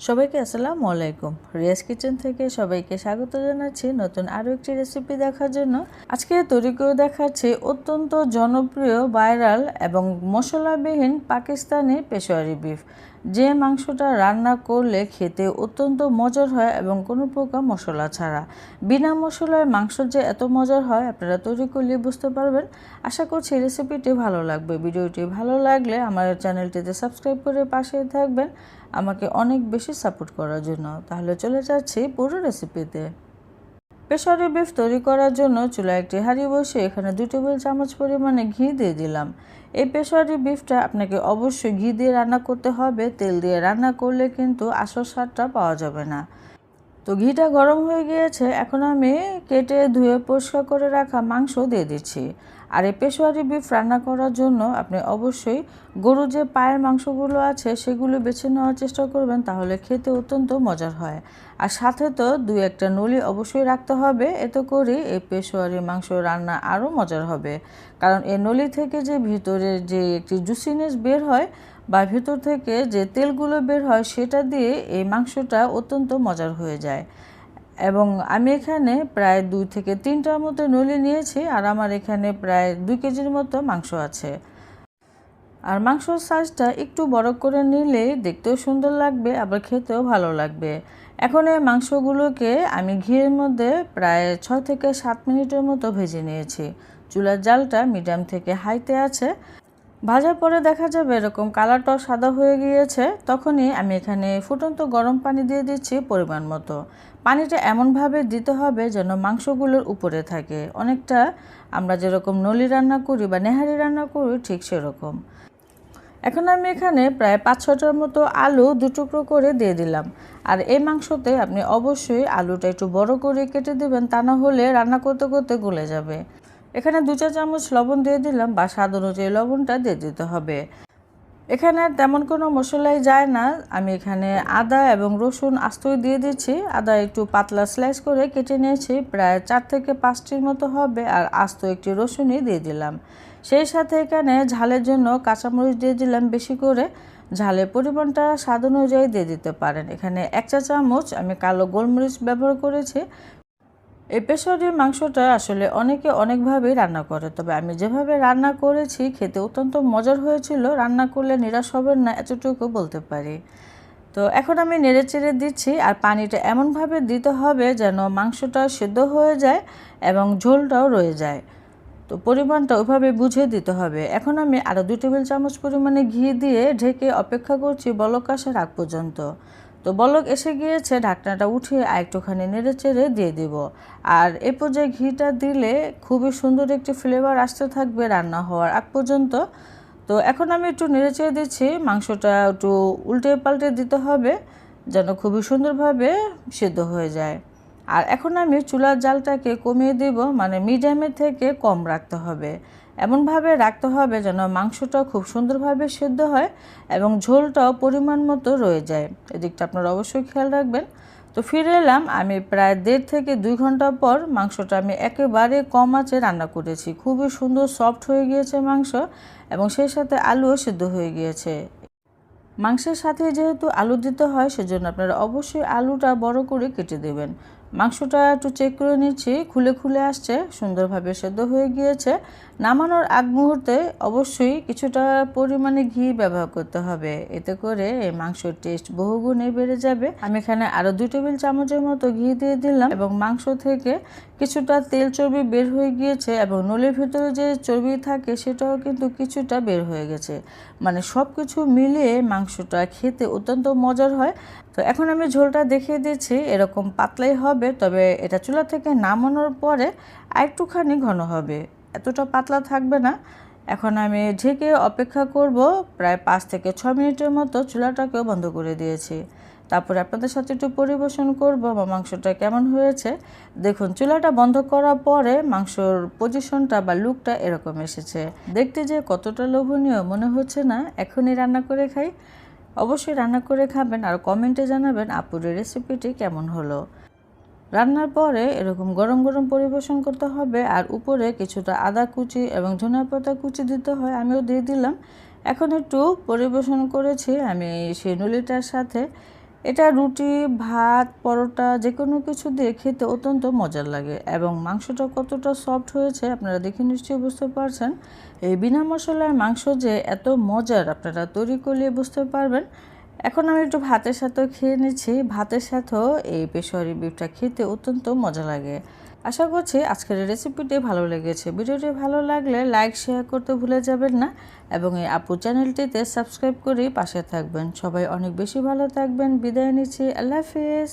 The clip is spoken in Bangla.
সবাইকে আসসালামু আলাইকুম। রিয়াজ কিচেন থেকে সবাইকে স্বাগত জানাচ্ছি নতুন আরও একটি রেসিপি দেখার জন্য। আজকে তৈরি করে দেখাচ্ছি অত্যন্ত জনপ্রিয় ভাইরাল এবং মশলাবিহীন পাকিস্তানি পেশোয়ারি বিফ যে মাংসটা রান্না করলে খেতে অত্যন্ত মজার হয় এবং কোনো প্রকার মশলা ছাড়া। বিনা মশলায় মাংস যে এত মজার হয়, আপনারা তৈরি করলে বুঝতে পারবেন। আশা করছি রেসিপিটি ভালো লাগবে। ভিডিওটি ভালো লাগলে আমার চ্যানেলটিতে সাবস্ক্রাইব করে পাশে থাকবেন আমাকে অনেক বেশি সাপোর্ট করার জন্য। তাহলে চলে যাচ্ছি পুরো রেসিপিতে পেশারি বিফ তৈরি করার জন্য চুলা একটি হাঁড়ি বসে এখানে দু টেবিল চামচ পরিমাণে ঘি দিয়ে দিলাম। এই প্রেশারি বিফটা আপনাকে অবশ্যই ঘি দিয়ে রান্না করতে হবে। তেল দিয়ে রান্না করলে কিন্তু আসল স্বাদটা পাওয়া যাবে না। তো ঘিটা গরম হয়ে গিয়েছে, এখন আমি কেটে ধুয়ে পরিষ্কার করে রাখা মাংস দিয়ে দিচ্ছি। আর এই পেশোয়ারি বিফ রান্না করার জন্য আপনি অবশ্যই গরু যে পায়ের মাংসগুলো আছে, সেগুলো বেছে নেওয়ার চেষ্টা করবেন, তাহলে খেতে অত্যন্ত মজার হয়। আর সাথে তো দুই একটা নলি অবশ্যই রাখতে হবে, এতে করে এই পেশোয়ারি মাংস রান্না আরও মজার হবে। কারণ এই নলি থেকে যে ভিতরে যে একটি জুসিনেস বের হয় বা ভেতর থেকে যে তেলগুলো বের হয় সেটা দিয়ে এই মাংসটা অত্যন্ত মজার হয়ে যায়। এবং আমি এখানে প্রায় দুই থেকে তিনটার মতো নলি নিয়েছি আর আমার এখানে প্রায় দুই কেজির মতো মাংস আছে। আর মাংসর সাইজটা একটু বড় করে নিলে দেখতেও সুন্দর লাগবে, আবার খেতেও ভালো লাগবে। এখন এই মাংসগুলোকে আমি ঘিয়ের মধ্যে প্রায় ছয় থেকে সাত মিনিটের মতো ভেজে নিয়েছি। চুলার জালটা মিডিয়াম থেকে হাইতে আছে। ভাজার পরে দেখা যাবে এরকম কালারটাও সাদা হয়ে গিয়েছে, তখনই আমি এখানে ফুটন্ত গরম পানি দিয়ে দিচ্ছি পরিমাণ মতো। পানিটা এমনভাবে দিতে হবে যেন মাংসগুলোর উপরে থাকে। অনেকটা আমরা যেরকম নলি রান্না করি বা নেহারি রান্না করি, ঠিক সেরকম। এখন আমি এখানে প্রায় পাঁচ ছটার মতো আলু দু টুকরো করে দিয়ে দিলাম। আর এই মাংসতে আপনি অবশ্যই আলুটা একটু বড় করে কেটে দেবেন, তা না হলে রান্না করতে করতে গলে যাবে। এখানে দু চা চামচ লবণ দিয়ে দিলাম বা স্বাদ অনুযায়ী লবণটা দিয়ে দিতে হবে। এখানে তেমন কোনো মশলাই যায় না। আমি এখানে আদা এবং রসুন আস্তই দিয়ে দিচ্ছি। আদা একটু পাতলা স্লাইস করে কেটে নিয়েছি। প্রায় চার থেকে পাঁচটির মতো হবে আর আস্ত একটি রসুনই দিয়ে দিলাম। সেই সাথে এখানে ঝালের জন্য কাঁচামরিচ দিয়ে দিলাম বেশি করে। ঝালের পরিমাণটা স্বাদ অনুযায়ী দিয়ে দিতে পারেন। এখানে এক চা চামচ আমি কালো গোলমরিচ ব্যবহার করেছি। এই পেশরের মাংসটা আসলে অনেকে অনেকভাবেই রান্না করে। তবে আমি যেভাবে রান্না করেছি, খেতে অত্যন্ত মজার হয়েছিল। রান্না করলে নিরাশ হবেন না, এতটুকু বলতে পারি। তো এখন আমি নেড়ে চেড়ে দিচ্ছি আর পানিটা এমনভাবে দিতে হবে যেন মাংসটা সেদ্ধ হয়ে যায় এবং ঝোলটাও রয়ে যায়। তো পরিমাণটা ওইভাবে বুঝে দিতে হবে। এখন আমি আরও দু টেবিল চামচ পরিমাণে ঘি দিয়ে ঢেকে অপেক্ষা করছি বলক আগ পর্যন্ত। তো বলক এসে গিয়েছে, ঢাকনাটা উঠিয়ে আরেকটুখানি নেড়ে চেড়ে দিয়ে দিব। আর এ পর্যায়ে ঘিটা দিলে খুবই সুন্দর একটি ফ্লেভার আসতে থাকবে রান্না হওয়ার আগ পর্যন্ত। তো এখন আমি একটু নেড়ে চেড়ে দিচ্ছি, মাংসটা একটু উল্টে পাল্টে দিতে হবে যেন খুবই সুন্দরভাবে সেদ্ধ হয়ে যায়। আর এখন আমি চুলার জালটাকে কমিয়ে দিব মানে মিডিয়ামের থেকে কম রাখতে হবে। এমনভাবে রাখতে হবে যেন মাংসটা খুব সুন্দরভাবে সেদ্ধ হয় এবং ঝোলটাও পরিমাণ মতো রয়ে যায়। এদিকটা আপনারা অবশ্যই খেয়াল রাখবেন। তো ফিরে এলাম, আমি প্রায় দেড় থেকে দুই ঘণ্টা পর মাংসটা আমি একেবারে কম আঁচে রান্না করেছি। খুবই সুন্দর সফট হয়ে গিয়েছে মাংস এবং সেই সাথে আলুও সিদ্ধ হয়ে গিয়েছে। মাংসের সাথে যেহেতু আলু দিতে হয়, সেজন্য আপনারা অবশ্যই আলুটা বড় করে কেটে দেবেন। মাংসটা একটু চেক করে নিচ্ছি, খুলে খুলে আসছে, সুন্দরভাবে সেদ্ধ হয়ে গিয়েছে। নামানোর আগ মুহূর্তে অবশ্যই কিছুটা পরিমাণে ঘি ব্যবহার করতে হবে, এতে করে এই মাংসের টেস্ট বহুগুণে বেড়ে যাবে। আমি এখানে আরও দুই টেবিল চামচের মতো ঘি দিয়ে দিলাম এবং মাংস থেকে কিছুটা তেল চর্বি বের হয়ে গিয়েছে এবং নলের ভিতরে যে চর্বি থাকে সেটাও কিন্তু কিছুটা বের হয়ে গেছে। মানে সব কিছু মিলিয়ে মাংসটা খেতে অত্যন্ত মজার হয়। তো এখন আমি ঝোলটা দেখিয়ে দিচ্ছি, এরকম পাতলাই হবে, তবে এটা চুলা থেকে নামানোর পরে একটুখানি ঘন হবে। এতটা পাতলা থাকবে না। এখন আমি ঢেকে অপেক্ষা করব প্রায় পাঁচ থেকে ছ মিনিটের মতো চুলাটাকেও বন্ধ করে দিয়েছি। তারপরে আপনাদের সাথে একটু পরিবেশন করব বা মাংসটা কেমন হয়েছে। দেখুন, চুলাটা বন্ধ করার পরে মাংসর পজিশনটা বা লুকটা এরকম এসেছে। দেখতে যে কতটা লোভনীয় মনে হচ্ছে না, এখনই রান্না করে খাই। অবশ্যই রান্না করে খাবেন আর কমেন্টে জানাবেন আপুরের রেসিপিটি কেমন হলো। রান্নার পরে এরকম গরম গরম পরিবেশন করতে হবে আর উপরে কিছুটা আদা কুচি এবং ধনিয়া পাতা কুচি দিতে হয়, আমিও দিয়ে দিলাম। এখন একটু পরিবেশন করেছি আমি সেই নলিটার সাথে। এটা রুটি, ভাত, পরোটা যে কোনো কিছু দিয়ে খেতে অত্যন্ত মজার লাগে এবং মাংসটা কতটা সফট হয়েছে আপনারা দেখে নিশ্চয়ই বুঝতে পারছেন। এই বিনা মশলার মাংস যে এত মজার আপনারা তৈরি করলে বুঝতে পারবেন। এখন আমি একটু ভাতের সাথেও খেয়ে নিচ্ছি। ভাতের সাথেও এই পেশোয়ারি বিফটা খেতে অত্যন্ত মজা লাগে। আশা করছি আজকের রেসিপিটি ভালো লেগেছে। ভিডিওটি ভালো লাগলে লাইক শেয়ার করতে ভুলে যাবেন না এবং এই আপু চ্যানেলটিতে সাবস্ক্রাইব করে পাশে থাকবেন। সবাই অনেক বেশি ভালো থাকবেন। বিদায় নিচ্ছি। আল্লাহ হাফিজ।